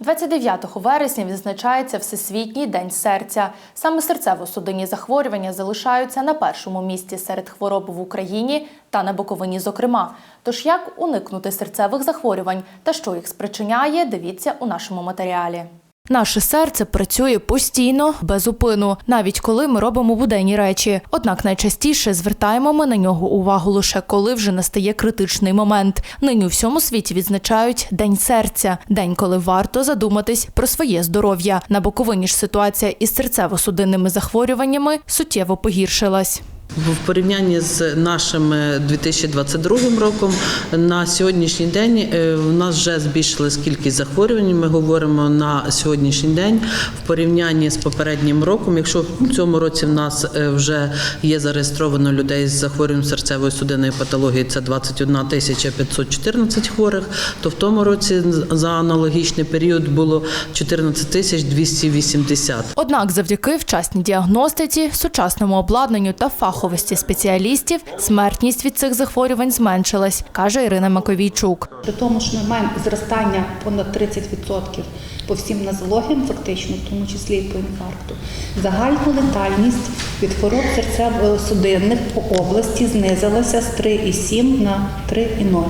29 вересня відзначається Всесвітній день серця. Саме серцево-судинні захворювання залишаються на першому місці серед хвороб в Україні та на Буковині, зокрема. Тож як уникнути серцевих захворювань та що їх спричиняє, дивіться у нашому матеріалі. Наше серце працює постійно, без упину, навіть коли ми робимо буденні речі. Однак найчастіше звертаємо ми на нього увагу лише коли вже настає критичний момент. Нині у всьому світі відзначають День серця, день, коли варто задуматись про своє здоров'я. На Буковині ж ситуація із серцево-судинними захворюваннями суттєво погіршилась. В порівнянні з нашим е, 2022 роком на сьогоднішній день е, у нас вже збільшилась кількість захворювань. Ми говоримо на сьогоднішній день в порівнянні з попереднім роком. Якщо в цьому році в нас е, вже є зареєстровано людей з захворюванням серцевої судинної патології, це 21 тисяча 514 хворих, то в тому році за аналогічний період було 14 тисяч 280. Однак, завдяки вчасній діагностиці, сучасному обладнанню та фаховості спеціалістів, смертність від цих захворювань зменшилась, каже Ірина Маковійчук. При тому, що ми маємо зростання понад 30% по всім нозологіям, фактично, в тому числі і по інфаркту, загальна летальність від хвороб серцево-судинних по області знизилася з 3,7 на 3,0.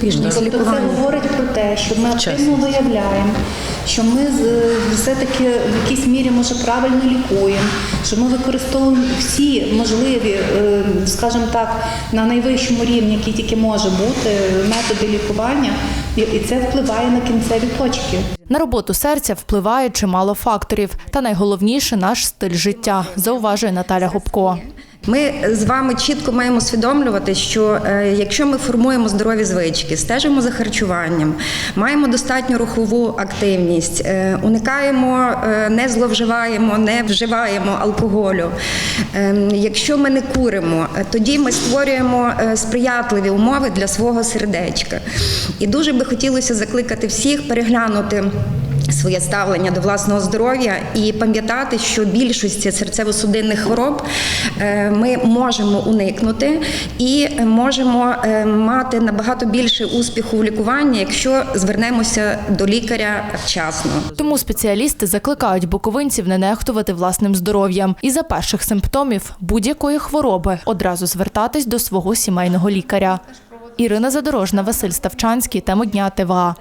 Це успішність Тобто це говорить про те, що ми активно виявляємо, що ми все-таки в якійсь мірі може правильно лікуємо, що ми використовуємо всі можливі, е, скажімо так, на найвищому рівні, які тільки може бути, методи лікування, і- і це впливає на кінцеві точки. На роботу серця впливає чимало факторів, та найголовніше наш стиль життя, зауважує Наталя Губко. Ми з вами чітко маємо усвідомлювати, що е, якщо ми формуємо здорові звички, стежимо за харчуванням, маємо достатню рухову активність, е, уникаємо, е, не зловживаємо, не вживаємо алкоголю. Якщо ми не куримо, тоді ми створюємо сприятливі умови для свого сердечка. І дуже би хотілося закликати всіх переглянути. Своє ставлення до власного здоров'я і пам'ятати, що більшості серцево-судинних хвороб е, ми можемо уникнути і можемо е, мати набагато більше успіху в лікуванні, якщо звернемося до лікаря вчасно. Тому спеціалісти закликають буковинців не нехтувати власним здоров'ям і за перших симптомів будь-якої хвороби одразу звертатись до свого сімейного лікаря. Ірина Задорожна, Василь Ставчанський, тему дня ТВА.